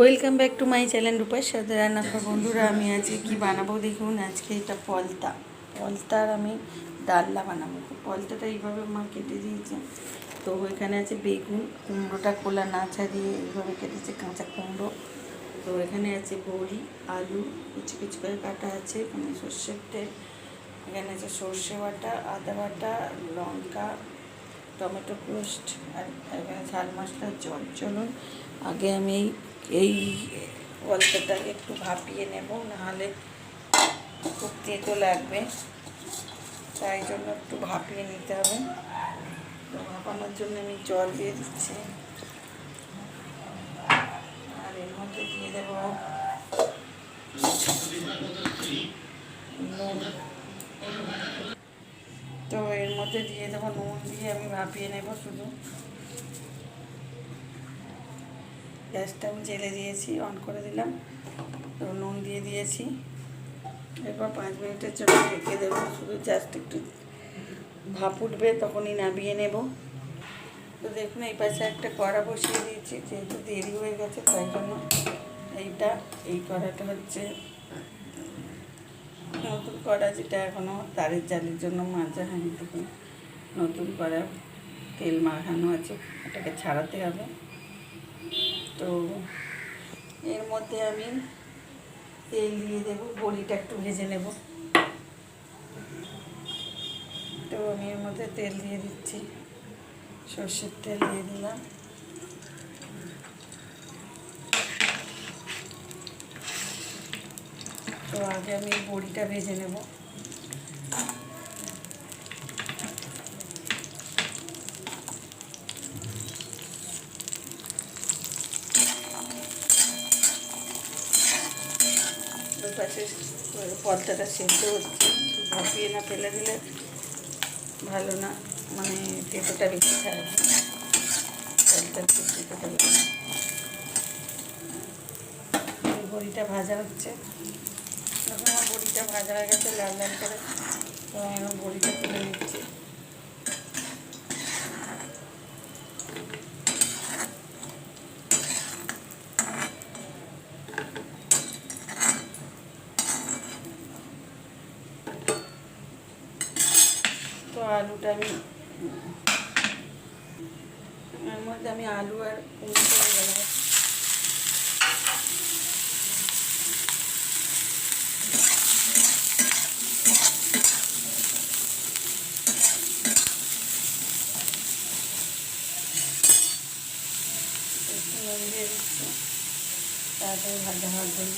Welcome back to my channel রূপার সাথে রান্নাঘর বন্ধুরা, আমি আজকে কি বানাবো দেখুন? আজকে এটা পলতা। পলতার আমি ডাল্লা বানাবো। পলতাটা এইভাবে মা কেটে দিয়েছে। তো এখানে আছে বেগুন, কুমড়োটা খোলা নাচা দিয়ে এইভাবে কেটেছে কাঁচা কুমড়ো। তো এখানে আছে বড়ি, আলু, কুচি কুচি করে কাটা আছে। এখানে সর্ষের তেল, এখানে আছে সর্ষে বাটা, আদা বাটা, লঙ্কা, টমেটো পেস্ট, আর এখানে ঝাল মশলার জল। চলুন, আগে আমি এই এই গল্পটাকে একটু ভাপিয়ে নেব, নাহলে খুব তেতো লাগবে। তাই জন্য একটু ভাপিয়ে নিতে হবে। তো ভাপানোর জন্য আমি জল দিয়ে দিচ্ছি। আর এর মধ্যে দিয়ে দেব নুন। তো এর মধ্যে দিয়ে দেবো নুন দিয়ে আমি ভাপিয়ে নেব শুধু। গ্যাসটা আমি জেলে দিয়েছি অন করে দিলাম। নুন দিয়ে দিয়েছি। এরপর পাঁচ মিনিটের জন্য ঢেকে দেবো। শুধু জাস্ট একটু ভাপ উঠবে, তখনই নামিয়ে নেব। তো দেখুন, এই পাশে একটা কড়া বসিয়ে দিয়েছি, যেহেতু দেরি হয়ে গেছে, তাই জন্য এইটা, এই কড়াটা হচ্ছে নতুন কড়া, যেটা এখনও তারের জালের জন্য মাজা হয়নি। তখন নতুন কড়া, তেল মাখানো আছে, এটাকে ছাড়াতে হবে। তো এর মধ্যে আমি তেল দিয়ে দেব, বড়িটা একটু ভেজে নেব। তো আমি এর মধ্যে তেল দিয়ে দিচ্ছি, সর্ষের তেল দিয়ে দিলাম। তো আগে আমি বড়িটা ভেজে নেব। পদ্মাটা সেদ্ধ হচ্ছে ভাপিয়ে না ফেলে দিলে ভালো না মানে পেঁপেটা বেশি খারাপ বেশি বড়িটা ভাজা হচ্ছে। যখন আমার বড়িটা ভাজা হয়ে গেছে, লাল লাল করে, তখন বড়িটা তুলে নিচ্ছি তো আলুটা আমি এর মধ্যে আমি আলু আর কুমড়ো করে দেবো একটু নুন দিয়ে দিচ্ছি তাড়াতাড়ি ভাজা হওয়ার জন্য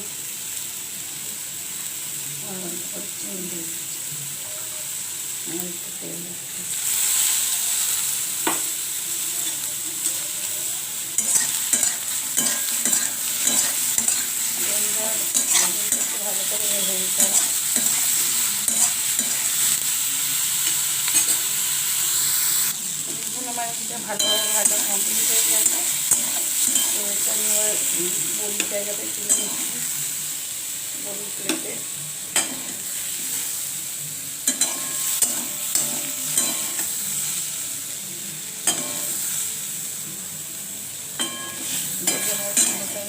আর অল্প একটু নুন দিয়ে দিচ্ছি আর একটু তেল দিচ্ছি তেলটা বেগুনটা একটু ভালো করে ভেজে নিতে হবে দেখুন আমার এটা ভালোভাবে ভাজা কমপ্লিট হয়ে গেছে তো এটা আমি এবার বড়ির জায়গাতে তুলে নিচ্ছি বড়ির প্লেটে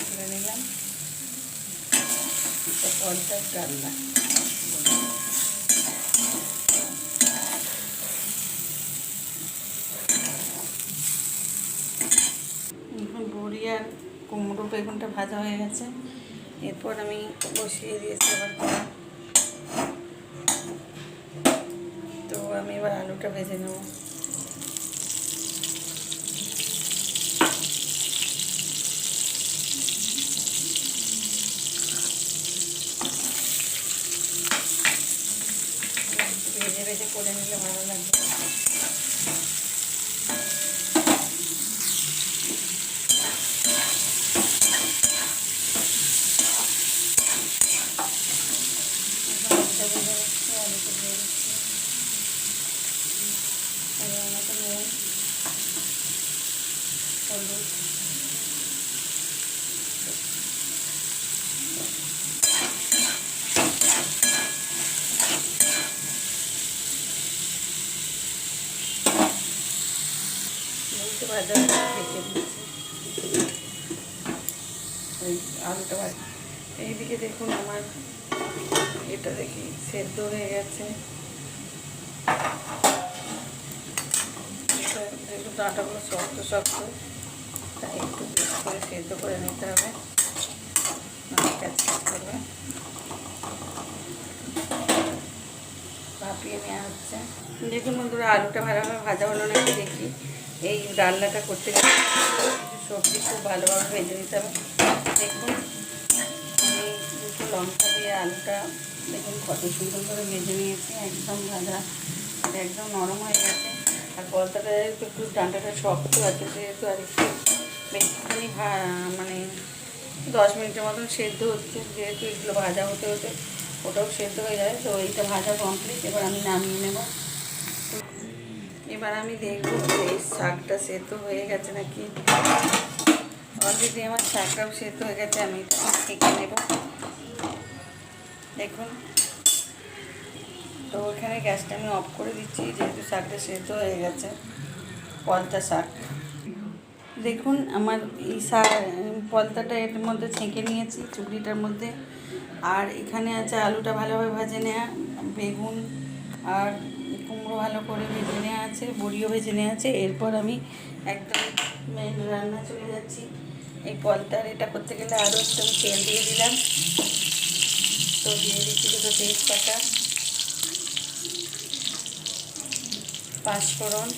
তুলে নিলাম পঞ্চাশ এখন বড়ি আর কুমড়ো বেগুনটা ভাজা হয়ে গেছে। এরপর আমি বসিয়ে দিয়েছি আবার তো আমি এবার আলুটা ভেজে নেব। ভেজে ভেজে করে নিলে ভালো লাগবে আলুটা ভেজে নিচ্ছি আলুটা দিয়ে দিচ্ছি এবার মতো নুন হলুদ ওই আলুটা ভাজি এইদিকে দেখুন আমার, এটা দেখি, সেদ্ধ হয়ে গেছে। দেখুন, ডাঁটাগুলো শক্ত শক্ত। তাই একটু বেশি করে সেদ্ধ করে নিতে হবে। করবে ভাপিয়ে নেওয়া হচ্ছে। দেখুন বন্ধুরা, আলুটা ভালোভাবে ভাজা হলো নাকি দেখি। এই রান্নাটা করতে গেলে সবজি খুব ভালোভাবে ভেজে নিতে হবে। দেখুন আমি দুটো লঙ্কা দিয়ে আলুটা দেখুন কত সুন্দর করে ভেজে নিয়েছি, একদম ভাজা এটা একদম নরম হয়ে গেছে। আর কলতাটা একটু একটু ডাঁটাটা শক্ত আছে যেহেতু আর একটু ভা- মানে দশ মিনিটের মতন সেদ্ধ হচ্ছে, যেহেতু এগুলো ভাজা হতে হতে ওটাও সেদ্ধ হয়ে যাবে, তো এইটা ভাজা কমপ্লিট এবার আমি নামিয়ে নেব। এবার আমি দেখব এই শাকটা সেদ্ধ হয়ে গেছে নাকি। অলরেডি আমার শাকটাও সেদ্ধ হয়ে গেছে, আমি ছেঁকে নেব। দেখুন। তো ওখানে গ্যাসটা আমি অফ করে দিচ্ছি, যেহেতু শাকটা সেদ্ধ হয়ে গেছে, পলতা শাক। দেখুন, আমার এই শাক পলতাটা এর মধ্যে ছেঁকে নিয়েছি চুগড়িটার মধ্যে। আর এখানে আছে আলুটা ভালোভাবে ভাজে নেওয়া বেগুন আর ভালো করে ভেজে নেওয়া আছে, বড়িও ভেজে নেওয়া আছে। এরপর আমি একদম মেন রান্না চলে যাচ্ছি। এই পলতার এটা করতে গেলে আরও একটু তেল দিয়ে দিলাম। তো দিয়ে দিচ্ছি দুটো তেজপাতা, পাঁচফোড়ন।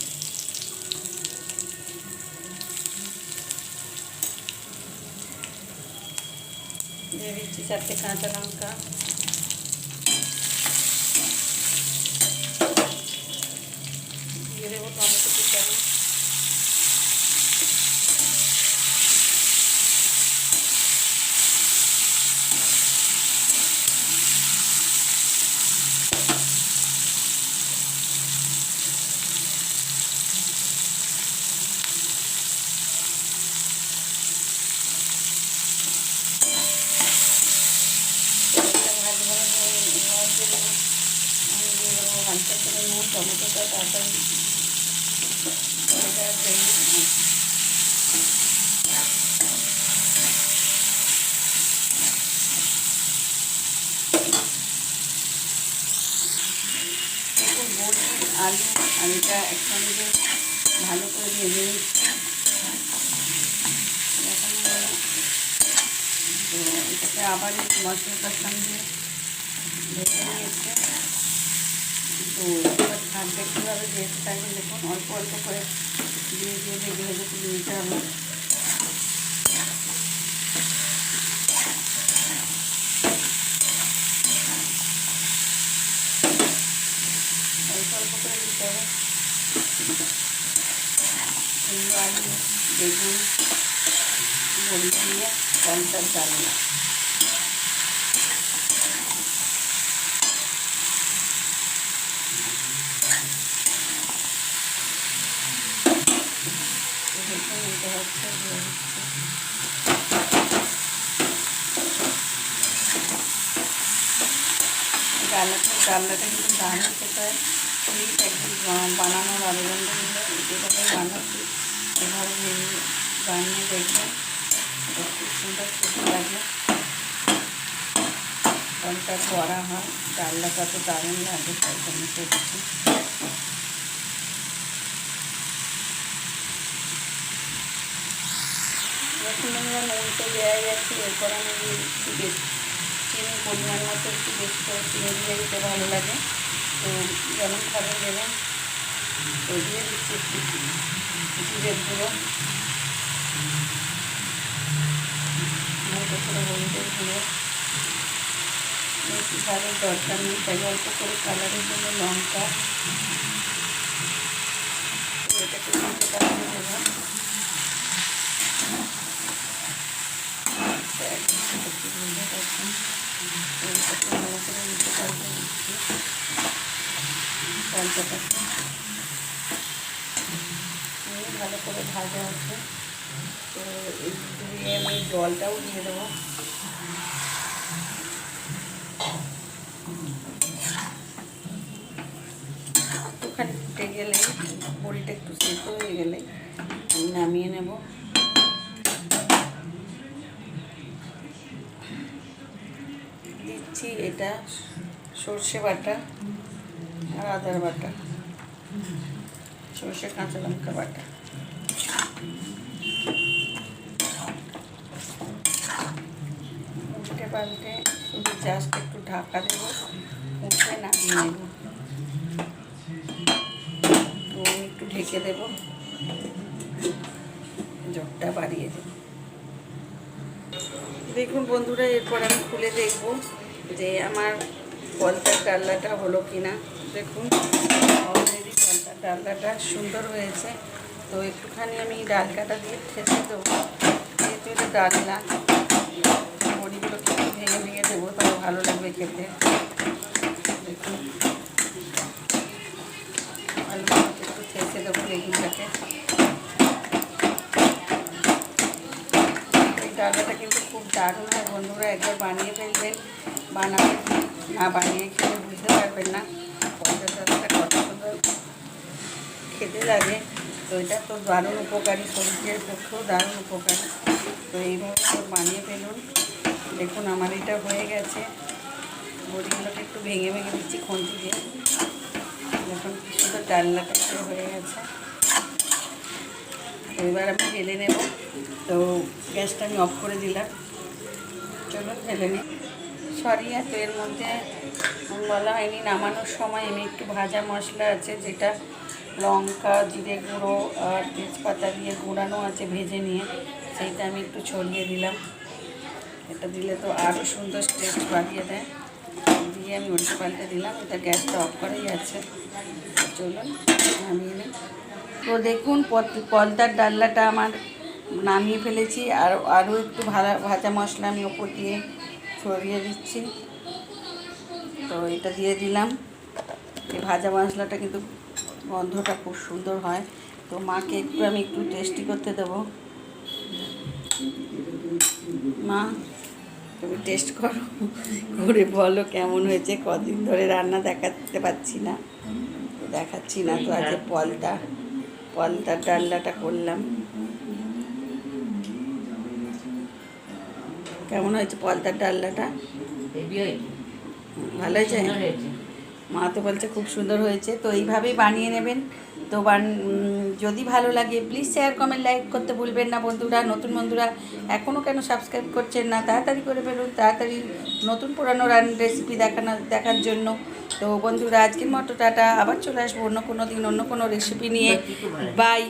দিয়ে দিচ্ছি চারটে কাঁচা লঙ্কা দিয়ে দেবো টমেটো কুচানো এটা ভাজবো না, নুন দিয়ে দেবো আমি দিয়ে দেবো হালকা করে নুন টমেটোটা তাড়াতাড়ি হয়ে যাওয়ার জন্য দেখুন বড়ি আলু আলুটা একসঙ্গে ভালো করে ভেজে নিচ্ছি দেখানো হলো। তো এটাকে আবার এই মশলাটার সঙ্গে ভেজে নিয়েছে তো থাকবে কীভাবে যেতে থাকবে দেখুন অল্প অল্প করে দিয়ে দিয়ে ভেজে ভেজে তুলে নিতে হবে অল্প অল্প করে দিতে হবে। আলু বেগুন বড়ি দিয়ে পঞ্চাশ ডালনা দেখুন এটা হচ্ছে দিয়ে দিচ্ছি ডালনাটা ডালনাটা কিন্তু দারুণ খেতে হয় প্লিজ একদিন বানানোর আবেদনটা কিন্তু বানাচ্ছি এভাবে ভেবে বানিয়ে দেখবেন। খুব সুন্দর খেতে লাগে। ফলটা করা হয়। ডালনাটা তো দারুণ লাগে, তাই জন্য করছি। এখন আমরা নুন দেওয়া যাচ্ছে এরপর আমি দিয়ে পরিমাণ মতো একটু বেশি করে চিনি দিয়ে দিতে ভালো লাগে। তো যেমন খাবেন দেবেন তো দিয়ে দিচ্ছি একটু জিরের গুঁড়ো। মতো করে হলুদের ঝালের দরকার নেই, তাই অল্প করে কালারের জন্য লঙ্কা। এটাকে কিন্তু কালারে দেবো। ভালো করে ভাজা হচ্ছে তো এই দিয়ে আমি জলটাও দিয়ে দেবো একটুখানি ফুটে গেলে বড়িটা একটু সেদ্ধ হয়ে গেলে আমি নামিয়ে নেব দিচ্ছি এটা সর্ষে বাটা আর আদার বাটা। সর্ষে কাঁচা লঙ্কা বাটা। উল্টে পাল্টে শুধু জাস্ট একটু ঢাকা দেবো উঠে নামিয়ে নেব। একটু ঢেকে দেবো। জগটা বাড়িয়ে দেব। দেখুন বন্ধুরা, এরপর আমি খুলে দেখব। যে আমার পলতার ডাল্লাটা হলো কিনা, দেখুন। অলরেডি পলতার ডাল্লাটা সুন্দর হয়েছে। তো একটুখানি আমি ডাল কাটা দিয়ে ঠেসে দেবো। যেহেতু এটা ডালনা বড়িগুলো একটু ভেঙে ভেঙে দেবো তবে ভালো লাগবে খেতে। দেখুন। একটু ঠেসে দেবো বেগুনটাকে। ডালনাটা কিন্তু খুব দারুণ হয়। বন্ধুরা একবার বানিয়ে ফেলবেন বানাবেন না বানিয়ে খেলে বুঝতে পারবেন না। ডালনাটা কত সুন্দর খেতে লাগে। তো এটা তো দারুণ উপকারী, শরীরের পক্ষেও দারুণ উপকারী। তো এইভাবে তো বানিয়ে ফেলুন। দেখুন আমার এটা হয়ে গেছে। বড়িগুলোকে একটু ভেঙে ভেঙে দিচ্ছি খন্তি দিয়ে। দেখুন কি সুন্দর ডালনাটা হয়ে গেছে। এবার আমি ঢেলে নেব। তো গ্যাসটা আমি অফ করে দিলাম। চলুন, ঢেলে নিই। সরি তো এর মধ্যে বলা হয়নি। নামানোর সময় আমি একটু ভাজা মশলা আছে, যেটা লঙ্কা, জিরে গুঁড়ো আর তেজপাতা দিয়ে গুঁড়ানো আছে ভেজে নিয়ে, সেইটা আমি একটু ছড়িয়ে দিলাম। এটা দিলে তো আরও সুন্দর টেস্ট বাড়িয়ে দেয়। দিয়ে আমি উল্টে পাল্টে দিলাম, এটা গ্যাসটা অফ করেই আছে। চলুন, নামিয়ে নিই। তো দেখুন পলতার ডাল্লাটা আমার নামিয়ে ফেলেছি আর আরও একটু ভাজা ভাজা মশলা আমি ওপর দিয়ে ছড়িয়ে দিচ্ছি। তো এটা দিয়ে দিলাম। এই ভাজা মশলাটা কিন্তু গন্ধটা খুব সুন্দর হয়। তো মাকে একটু আমি একটু টেস্টি করতে দেবো। মা, তুমি টেস্ট করো। করে বলো কেমন হয়েছে? কদিন ধরে রান্না দেখাতে পাচ্ছি না। দেখাচ্ছি না তো আজকে পলটা পলতার ডাল্লাটা করলাম। কেমন হয়েছে পলতার ডাল্লাটা ভালো হয়েছে? মা তো বলছে খুব সুন্দর হয়েছে। তো এইভাবেই বানিয়ে নেবেন। তো বান যদি ভালো লাগে প্লিজ শেয়ার কমেন্ট লাইক করতে ভুলবেন না বন্ধুরা নতুন বন্ধুরা এখনও কেন সাবস্ক্রাইব করছেন না তাড়াতাড়ি করে ফেলুন তাড়াতাড়ি নতুন পুরানো রান রেসিপি দেখানো দেখার জন্য। তো বন্ধুরা আজকের মতো টাটা আবার চলে আসব অন্য কোনো দিন অন্য কোনো রেসিপি নিয়ে। বাই।